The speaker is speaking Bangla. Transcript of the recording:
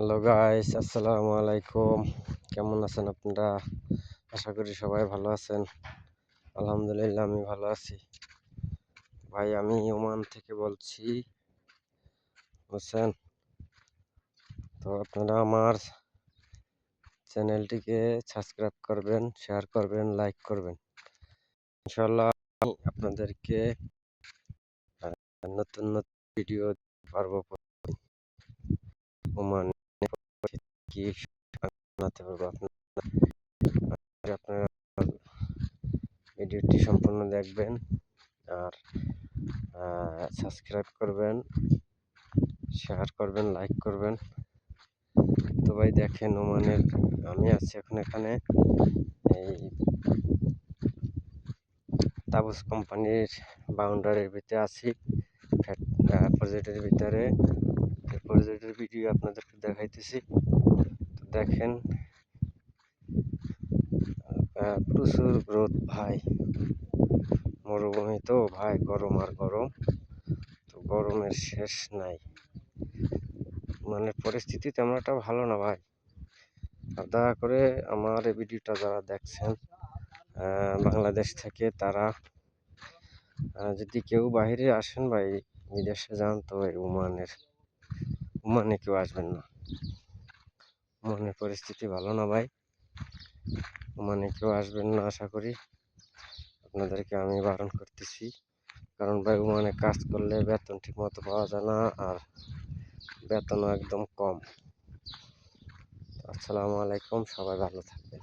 হ্যালো গাইস আসসালামু আলাইকুম কেমন আছেন আপনারা? আশা করি সবাই ভালো আছেন। আলহামদুলিল্লাহ, আমি ভালো আছি। ভাই, আমি ওমান থেকে বলছি। বুঝছেন? তো আপনারা আমার চ্যানেলটিকে সাবস্ক্রাইব করবেন শেয়ার করবেন লাইক করবেন। ইনশাল্লাহ আমি আপনাদেরকে নতুন নতুন ভিডিও পারব। ওমান কি জানাতে পারব আপনারা আপনারা ভিডিওটি সম্পূর্ণ দেখবেন আর সাবস্ক্রাইব করবেন শেয়ার করবেন লাইক করবেন। তো ভাই দেখেন ওমানের, আমি আছি এখন এখানে এই তাবুস কোম্পানির বাউন্ডারির ভিতরে আছি প্রজেক্টের ভিতরে। প্রজেক্টের ভিডিও আপনাদেরকে দেখাইতেছি, তো দেখেন প্রচুর গ্রোথ ভাই। মরুভূমি তো ভাই, গরম আর গরম, তো গরমের শেষ নাই। মানে পরিস্থিতি তেমন একটা ভালো না ভাই। আর দয়া করে আমার এই ভিডিওটা যারা দেখছেন বাংলাদেশ থেকে তারা যদি কেউ বাইরে আসেন ভাই, বিদেশে যান, তো এই ওমানের ওমানে কেউ আসবেন না। মনের পরিস্থিতি ভালো না ভাই। মানে কেউ আসবেন না আশা করি। আপনাদেরকে আমি বারণ করতেছি। কারণ ভাই মানে কাজ করলে বেতন ঠিক মতো পাওয়া যায় না আর বেতনও একদম কম। আসসালামু আলাইকুম, সবাই ভালো থাকবেন।